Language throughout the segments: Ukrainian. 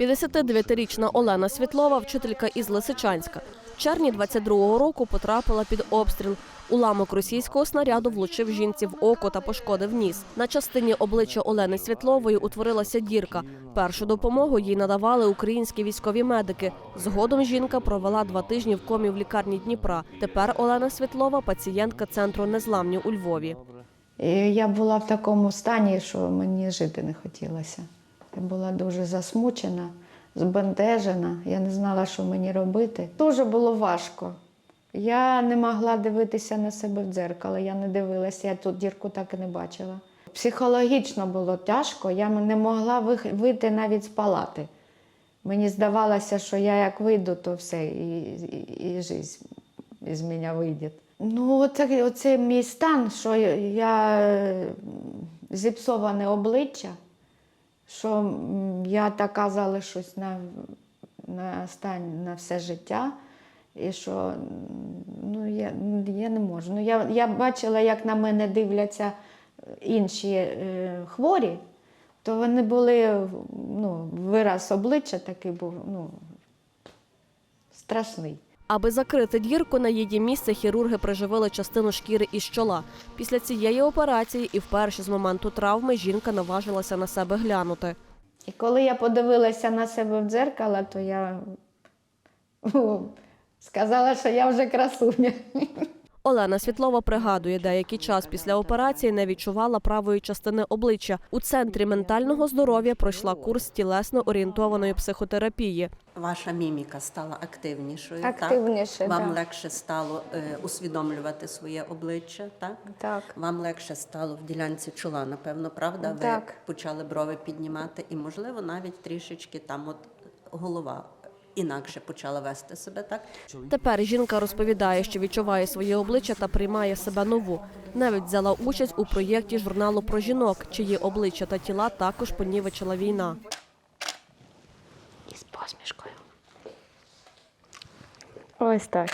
59-річна Олена Світлова, вчителька із Лисичанська. В червні 22-го року потрапила під обстріл. Уламок російського снаряду влучив жінці в око та пошкодив ніс. На частині обличчя Олени Світлової утворилася дірка. Першу допомогу їй надавали українські військові медики. Згодом жінка провела два тижні в комі в лікарні Дніпра. Тепер Олена Світлова пацієнтка центру незламні у Львові. Я була в такому стані, що мені жити не хотілося. Я була дуже засмучена, збентежена, я не знала, що мені робити. Дуже було важко. Я не могла дивитися на себе в дзеркало, я не дивилася, я тут дірку так і не бачила. Психологічно було тяжко, я не могла вийти навіть з палати. Мені здавалося, що я як вийду, то все, і, і, і життя із мене вийде. Ну, оце, оце мій стан, що я е, зіпсоване обличчя, що я така залишусь на, на стан на все життя. І що ну, я, я не можу. Ну, я, я бачила, як на мене дивляться інші е, хворі, то вони були, ну, вираз обличчя такий був ну, страшний. Аби закрити дірку, на її місце хірурги приживили частину шкіри із чола. Після цієї операції і вперше з моменту травми жінка наважилася на себе глянути. І коли я подивилася на себе в дзеркало, то я сказала, що я вже красуня. Олена Світлова пригадує, деякий час після операції не відчувала правої частини обличчя. У центрі ментального здоров'я пройшла курс тілесно орієнтованої психотерапії. Ваша міміка стала активнішою. Активніше, так? Вам да. легше стало е, усвідомлювати своє обличчя, так? Так. Вам легше стало в ділянці чола, напевно, правда? Ви Так. почали брови піднімати, і, можливо, навіть трішечки там от голова інакше почала вести себе, так? Тепер жінка розповідає, що відчуває своє обличчя та приймає себе нову. Навіть взяла участь у проєкті журналу про жінок, чиї обличчя та тіла також понівечила війна. Із посмішкою. Ось так.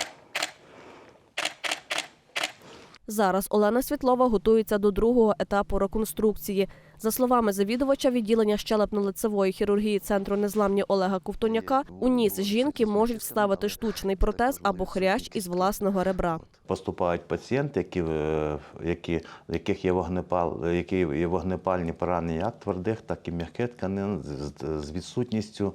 Зараз Олена Світлова готується до другого етапу реконструкції. За словами завідувача відділення щелепно-лицевої хірургії центру незламні Олега Ковтоняка, у ніс жінки можуть вставити штучний протез або хрящ із власного ребра. Поступають пацієнти, які, е, які, яких є вогнепал, які є вогнепальні поранення як твердих, так і м'яких тканин з, відсутністю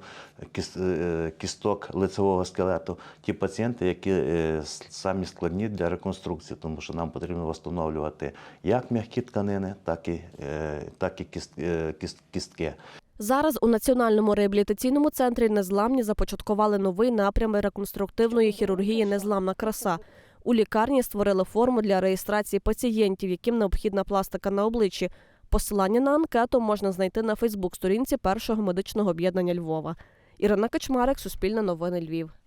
е, кісток лицевого скелету. Ті пацієнти, які е, самі складні для реконструкції, тому що нам потрібно встановлювати як м'які тканини, так і, е, так е, кіст, кістки. Зараз у Національному реабілітаційному центрі незламні започаткували новий напрям реконструктивної хірургії Незламна краса. У лікарні створили форму для реєстрації пацієнтів, яким необхідна пластика на обличчі. Посилання на анкету можна знайти на Фейсбук-сторінці першого медичного об'єднання Львова. Ірина Качмарик, Суспільне новини Львів.